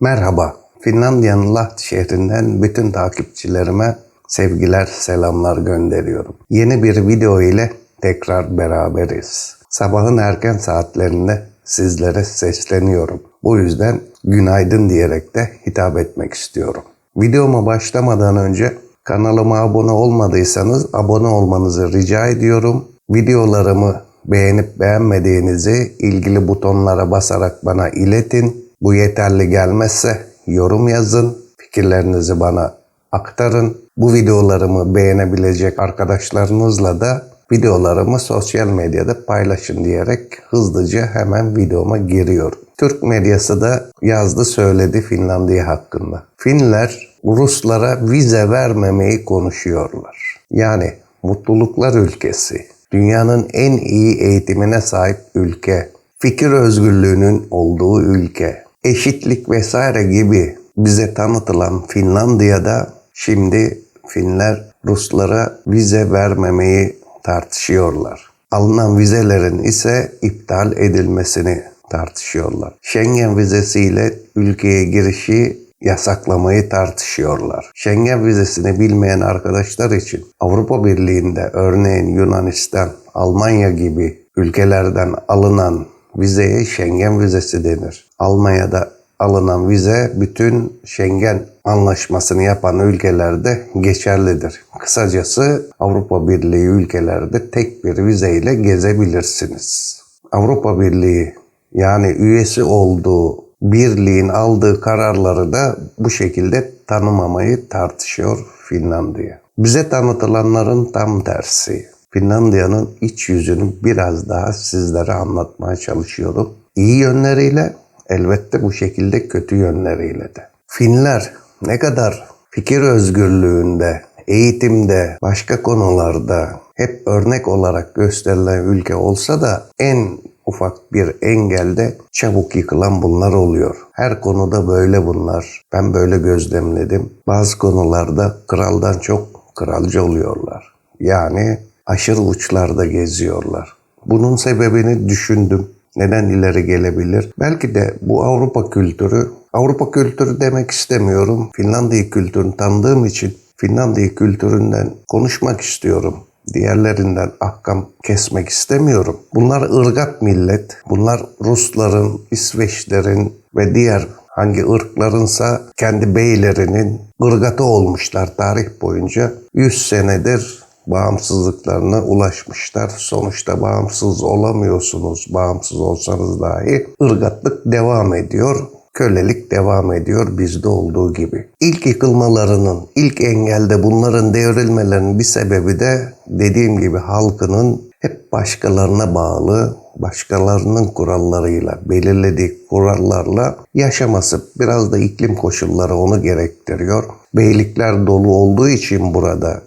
Merhaba, Finlandiya'nın Lahti şehrinden bütün takipçilerime sevgiler, selamlar gönderiyorum. Yeni bir video ile tekrar beraberiz. Sabahın erken saatlerinde sizlere sesleniyorum. Bu yüzden günaydın diyerek de hitap etmek istiyorum. Videoma başlamadan önce kanalıma abone olmadıysanız abone olmanızı rica ediyorum. Videolarımı beğenip beğenmediğinizi ilgili butonlara basarak bana iletin. Bu yeterli gelmezse yorum yazın. Fikirlerinizi bana aktarın. Bu videolarımı beğenebilecek arkadaşlarınızla da videolarımı sosyal medyada paylaşın diyerek hızlıca hemen videoma giriyorum. Türk medyası da yazdı söyledi Finlandiya hakkında. Finler Ruslara vize vermemeyi konuşuyorlar. Yani mutluluklar ülkesi, dünyanın en iyi eğitimine sahip ülke, fikir özgürlüğünün olduğu ülke, eşitlik vesaire gibi bize tanıtılan Finlandiya'da şimdi Finler Ruslara vize vermemeyi tartışıyorlar. Alınan vizelerin ise iptal edilmesini tartışıyorlar. Schengen vizesiyle ülkeye girişi yasaklamayı tartışıyorlar. Schengen vizesini bilmeyen arkadaşlar için Avrupa Birliği'nde örneğin Yunanistan, Almanya gibi ülkelerden alınan vizeye Schengen vizesi denir. Almanya'da alınan vize bütün Schengen anlaşmasını yapan ülkelerde geçerlidir. Kısacası Avrupa Birliği ülkelerde tek bir vizeyle gezebilirsiniz. Avrupa Birliği yani üyesi olduğu birliğin aldığı kararları da bu şekilde tanımamayı tartışıyor Finlandiya. Bize tanıtılanların tam tersi. Finlandiya'nın iç yüzünü biraz daha sizlere anlatmaya çalışıyorum. İyi yönleriyle elbette bu şekilde kötü yönleriyle de. Finler ne kadar fikir özgürlüğünde, eğitimde, başka konularda hep örnek olarak gösterilen ülke olsa da en ufak bir engelde çabuk yıkılan bunlar oluyor. Her konuda böyle bunlar. Ben böyle gözlemledim. Bazı konularda kraldan çok kralcı oluyorlar. Yani aşırı uçlarda geziyorlar. Bunun sebebini düşündüm. Neden ileri gelebilir? Belki de bu Avrupa kültürü, Avrupa kültürü demek istemiyorum. Finlandiya kültürünü tanıdığım için Finlandiya kültüründen konuşmak istiyorum. Diğerlerinden ahkam kesmek istemiyorum. Bunlar ırgat millet. Bunlar Rusların, İsveçlerin ve diğer hangi ırklarınsa kendi beylerinin ırgatı olmuşlar tarih boyunca. 100 senedir bağımsızlıklarına ulaşmışlar. Sonuçta bağımsız olamıyorsunuz. Bağımsız olsanız dahi ırgatlık devam ediyor. Kölelik devam ediyor bizde olduğu gibi. İlk yıkılmalarının, ilk engelde bunların devrilmelerinin bir sebebi de dediğim gibi halkının hep başkalarına bağlı, başkalarının kurallarıyla, belirlediği kurallarla yaşaması. Biraz da iklim koşulları onu gerektiriyor. Beylikler dolu olduğu için burada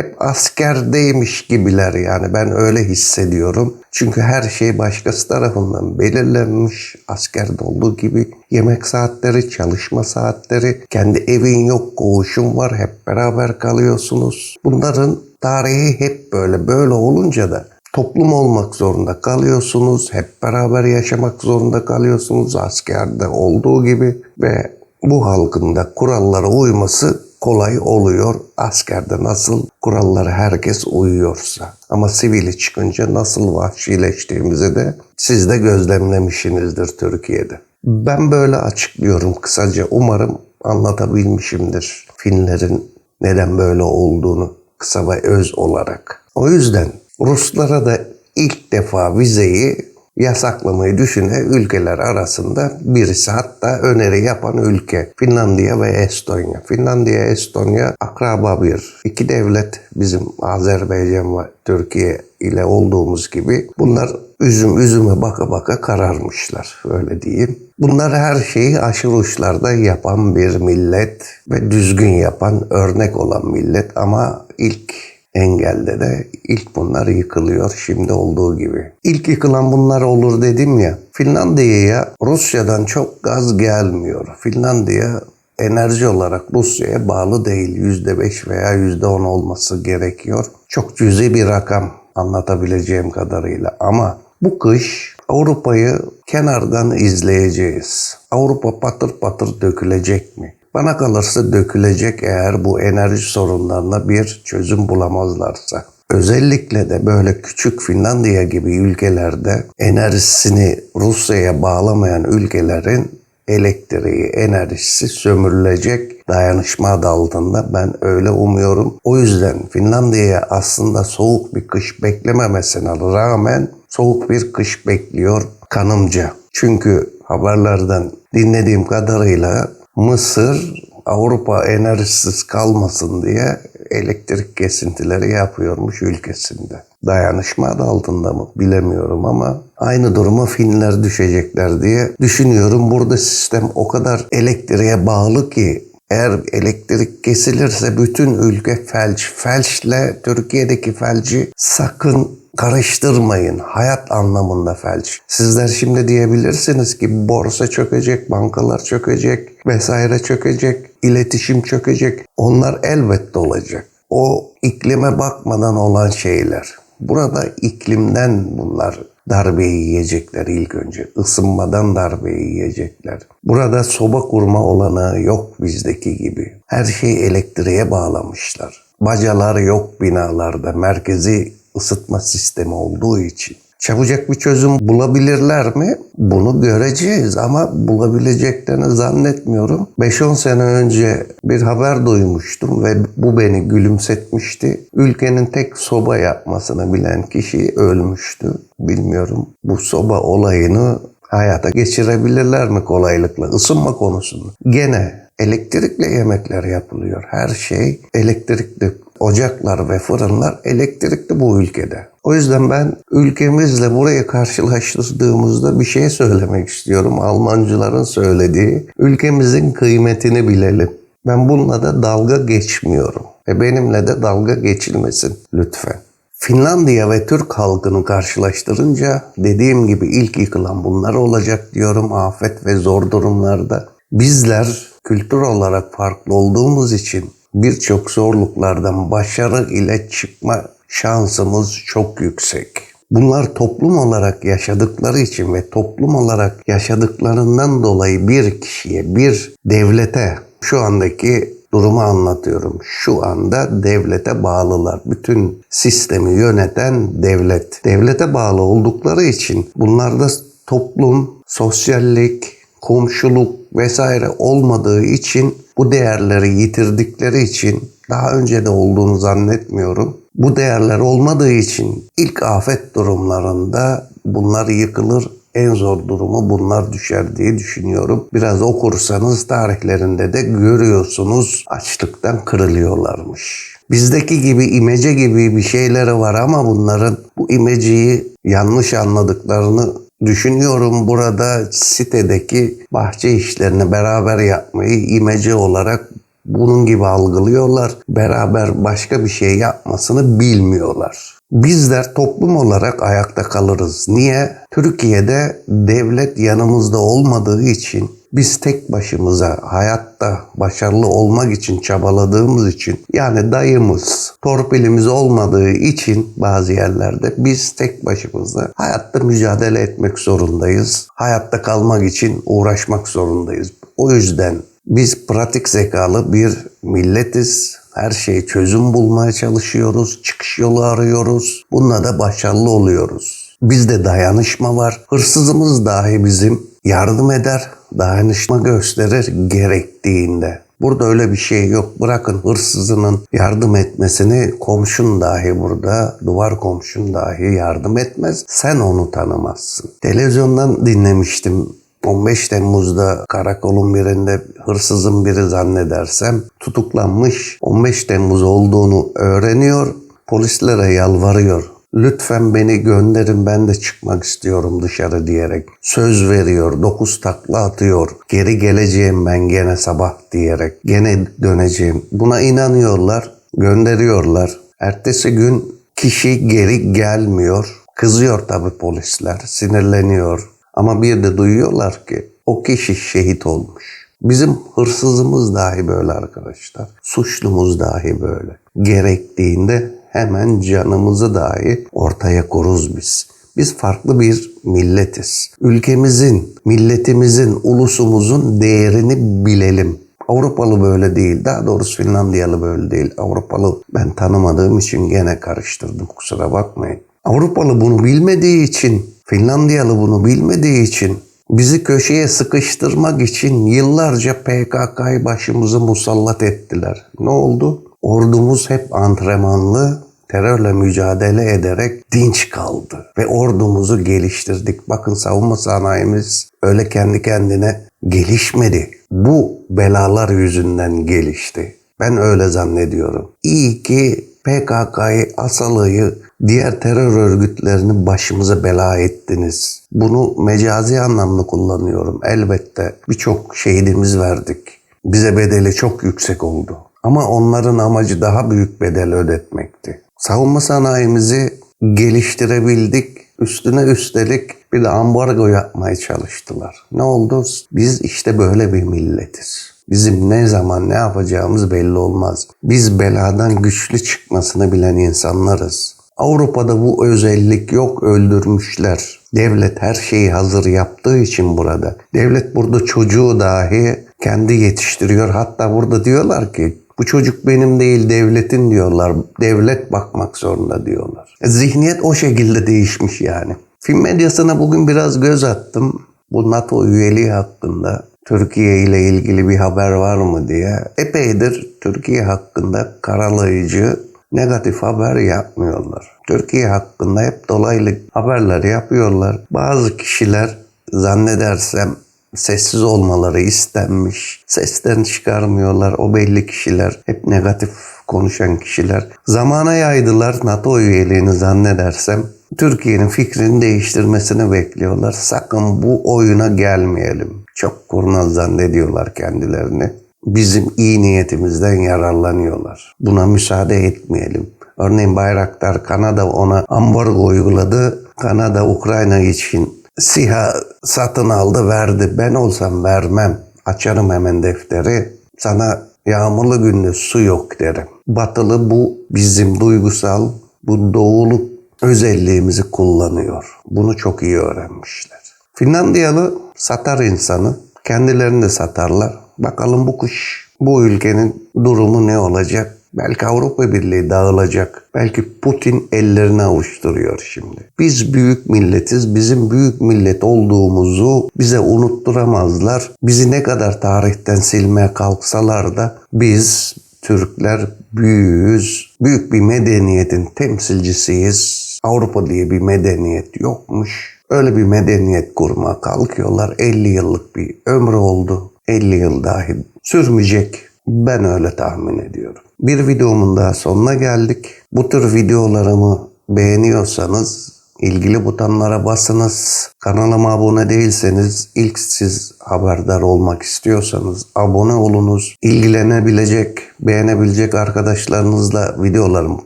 hep askerdeymiş gibiler yani ben öyle hissediyorum. Çünkü her şey başkası tarafından belirlenmiş askerde olduğu gibi yemek saatleri, çalışma saatleri, kendi evin yok, koğuşun var, hep beraber kalıyorsunuz. Bunların tarihi hep böyle. Böyle olunca da toplum olmak zorunda kalıyorsunuz. Hep beraber yaşamak zorunda kalıyorsunuz askerde olduğu gibi ve bu halkın da kurallara uyması kolay oluyor. Askerde nasıl kurallara herkes uyuyorsa. Ama sivili çıkınca nasıl vahşileştiğimizi de siz de gözlemlemişsinizdir Türkiye'de. Ben böyle açıklıyorum kısaca. Umarım anlatabilmişimdir Finlerin neden böyle olduğunu kısa ve öz olarak. O yüzden Ruslara da ilk defa vizeyi yasaklamayı düşünen ülkeler arasında birisi hatta öneri yapan ülke Finlandiya ve Estonya. Finlandiya, Estonya akraba bir iki devlet bizim Azerbaycan ve Türkiye ile olduğumuz gibi bunlar üzüm üzüme baka baka kararmışlar öyle diyeyim. Bunlar her şeyi aşırı uçlarda yapan bir millet ve düzgün yapan örnek olan millet ama ilk engelde de ilk bunlar yıkılıyor şimdi olduğu gibi. İlk yıkılan bunlar olur dedim ya. Finlandiya'ya Rusya'dan çok gaz gelmiyor. Finlandiya enerji olarak Rusya'ya bağlı değil. %5 veya %10 olması gerekiyor. Çok cüzi bir rakam anlatabileceğim kadarıyla ama Bu kış Avrupa'yı kenardan izleyeceğiz. Avrupa patır patır dökülecek mi? Bana kalırsa dökülecek eğer bu enerji sorunlarına bir çözüm bulamazlarsa. Özellikle de böyle küçük Finlandiya gibi ülkelerde enerjisini Rusya'ya bağlamayan ülkelerin elektriği, enerjisi sömürülecek dayanışma adı altında ben öyle umuyorum. O yüzden Finlandiya'ya aslında soğuk bir kış beklememesine rağmen soğuk bir kış bekliyor kanımca. Çünkü haberlerden dinlediğim kadarıyla Mısır Avrupa enerjisiz kalmasın diye elektrik kesintileri yapıyormuş ülkesinde. Dayanışma adı altında mı bilemiyorum ama aynı duruma Finler düşecekler diye düşünüyorum. Burada sistem o kadar elektriğe bağlı ki eğer elektrik kesilirse bütün ülke felç. Felçle Türkiye'deki felci sakın karıştırmayın. Hayat anlamında felç. Sizler şimdi diyebilirsiniz ki borsa çökecek, bankalar çökecek, vesaire çökecek, iletişim çökecek. Onlar elbette olacak. O iklime bakmadan olan şeyler. Burada iklimden bunlar darbeyi yiyecekler ilk önce. Isınmadan darbeyi yiyecekler. Burada soba kurma olanağı yok bizdeki gibi. Her şey elektriğe bağlamışlar. Bacalar yok binalarda. Merkezi ısıtma sistemi olduğu için. Çabucak bir çözüm bulabilirler mi? Bunu göreceğiz ama bulabileceklerini zannetmiyorum. 5-10 sene önce bir haber duymuştum ve bu beni gülümsetmişti. Ülkenin tek soba yapmasını bilen kişi ölmüştü. Bilmiyorum bu soba olayını hayata geçirebilirler mi kolaylıkla ısınma konusunda. Gene elektrikle yemekler yapılıyor. Her şey elektrikli. Ocaklar ve fırınlar elektrikli bu ülkede. O yüzden ben ülkemizle burayı karşılaştırdığımızda bir şey söylemek istiyorum. Almancıların söylediği ülkemizin kıymetini bilelim. Ben bununla da dalga geçmiyorum. Ve benimle de dalga geçilmesin lütfen. Finlandiya ve Türk halkını karşılaştırınca dediğim gibi ilk yıkılan bunlar olacak diyorum afet ve zor durumlarda. Bizler kültür olarak farklı olduğumuz için birçok zorluklardan başarı ile çıkma şansımız çok yüksek. Bunlar toplum olarak yaşadıkları için ve toplum olarak yaşadıklarından dolayı bir kişiye, bir devlete şu andaki durumu anlatıyorum. Şu anda devlete bağlılar. Bütün sistemi yöneten devlet. Devlete bağlı oldukları için bunlarda toplum, sosyallik, komşuluk vesaire olmadığı için bu değerleri yitirdikleri için daha önce de olduğunu zannetmiyorum. Bu değerler olmadığı için ilk afet durumlarında bunlar yıkılır. En zor durumu bunlar düşer diye düşünüyorum. Biraz okursanız tarihlerinde de görüyorsunuz açlıktan kırılıyorlarmış. Bizdeki gibi imece gibi bir şeyleri var ama bunların bu imeceyi yanlış anladıklarını düşünüyorum. Burada sitedeki bahçe işlerini beraber yapmayı imece olarak bunun gibi algılıyorlar. Beraber başka bir şey yapmasını bilmiyorlar. Bizler toplum olarak ayakta kalırız. Niye? Türkiye'de devlet yanımızda olmadığı için biz tek başımıza hayatta başarılı olmak için çabaladığımız için yani dayımız, torpilimiz olmadığı için bazı yerlerde biz tek başımıza hayatta mücadele etmek zorundayız. Hayatta kalmak için uğraşmak zorundayız. O yüzden biz pratik zekalı bir milletiz. Her şeye çözüm bulmaya çalışıyoruz. Çıkış yolu arıyoruz. Bununla da başarılı oluyoruz. Bizde dayanışma var. Hırsızımız dahi bizim yardım eder, dayanışma gösterir gerektiğinde. Burada öyle bir şey yok. Bırakın hırsızının yardım etmesini komşun dahi burada, duvar komşun dahi yardım etmez. Sen onu tanımazsın. Televizyondan dinlemiştim 15 Temmuz'da karakolun birinde hırsızın biri zannedersem tutuklanmış. 15 Temmuz olduğunu öğreniyor. Polislere yalvarıyor. Lütfen beni gönderin ben de çıkmak istiyorum dışarı diyerek. Söz veriyor, dokuz takla atıyor. Geri geleceğim ben gene sabah diyerek. Gene döneceğim. Buna inanıyorlar, gönderiyorlar. Ertesi gün kişi geri gelmiyor. Kızıyor tabii polisler, sinirleniyor. Ama bir de duyuyorlar ki o kişi şehit olmuş. Bizim hırsızımız dahi böyle arkadaşlar. Suçlumuz dahi böyle. Gerektiğinde hemen canımızı dahi ortaya koruz biz. Biz farklı bir milletiz. Ülkemizin, milletimizin, ulusumuzun değerini bilelim. Avrupalı böyle değil. Daha doğrusu Finlandiyalı böyle değil. Avrupalı ben tanımadığım için gene karıştırdım. Kusura bakmayın. Avrupalı bunu bilmediği için, Finlandiyalı bunu bilmediği için bizi köşeye sıkıştırmak için yıllarca PKK'yı başımıza musallat ettiler. Ne oldu? Ordumuz hep antrenmanlı, terörle mücadele ederek dinç kaldı. Ve ordumuzu geliştirdik. Bakın savunma sanayimiz öyle kendi kendine gelişmedi. Bu belalar yüzünden gelişti. Ben öyle zannediyorum. İyi ki PKK'yı, Asala'yı, diğer terör örgütlerini başımıza bela ettiniz. Bunu mecazi anlamda kullanıyorum. Elbette birçok şehidimiz verdik. Bize bedeli çok yüksek oldu. Ama onların amacı daha büyük bedel ödetmekti. Savunma sanayimizi geliştirebildik. Üstüne üstelik bir de ambargo yapmaya çalıştılar. Ne oldu? Biz işte böyle bir milletiz. Bizim ne zaman ne yapacağımız belli olmaz. Biz beladan güçlü çıkmasını bilen insanlarız. Avrupa'da bu özellik yok öldürmüşler. Devlet her şeyi hazır yaptığı için burada. Devlet burada çocuğu dahi kendi yetiştiriyor. Hatta burada diyorlar ki bu çocuk benim değil devletin diyorlar. Devlet bakmak zorunda diyorlar. E, Zihniyet o şekilde değişmiş yani. Film medyasına bugün biraz göz attım. Bu NATO üyeliği hakkında Türkiye ile ilgili bir haber var mı diye. Epeydir Türkiye hakkında karalayıcı negatif haber yapmıyorlar. Türkiye hakkında hep dolaylı haberler yapıyorlar. Bazı kişiler zannedersem sessiz olmaları istenmiş. Sesten çıkarmıyorlar. O belli kişiler. Hep negatif konuşan kişiler. Zamana yaydılar NATO üyeliğini zannedersem. Türkiye'nin fikrini değiştirmesini bekliyorlar. Sakın bu oyuna gelmeyelim. Çok kurnaz zannediyorlar kendilerini. Bizim iyi niyetimizden yararlanıyorlar. Buna müsaade etmeyelim. Örneğin Bayraktar Kanada ona ambargo uyguladı. Kanada Ukrayna için SİHA satın aldı verdi. Ben olsam vermem. Açarım hemen defteri. Sana yağmurlu günde su yok derim. Batılı bu bizim duygusal, bu doğulu özelliğimizi kullanıyor. Bunu çok iyi öğrenmişler. Finlandiyalı satar insanı. Kendilerini de satarlar. Bakalım bu kış bu ülkenin durumu ne olacak? Belki Avrupa Birliği dağılacak. Belki Putin ellerini avuşturuyor şimdi. Biz büyük milletiz. Bizim büyük millet olduğumuzu bize unutturamazlar. Bizi ne kadar tarihten silmeye kalksalar da biz Türkler büyüğüz. Büyük bir medeniyetin temsilcisiyiz. Avrupa diye bir medeniyet yokmuş. Öyle bir medeniyet kurmaya kalkıyorlar. 50 yıllık bir ömrü oldu. 50 yıl dahi sürmeyecek. Ben öyle tahmin ediyorum. Bir videomun daha sonuna geldik. Bu tür videolarımı beğeniyorsanız ilgili butonlara basınız. Kanalıma abone değilseniz ilk siz haberdar olmak istiyorsanız abone olunuz. İlgilenebilecek, beğenebilecek arkadaşlarınızla videolarımı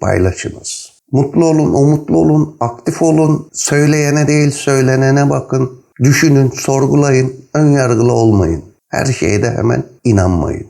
paylaşınız. Mutlu olun, umutlu olun, aktif olun. Söyleyene değil söylenene bakın. Düşünün, sorgulayın, önyargılı olmayın. Her şeye de hemen inanmayın.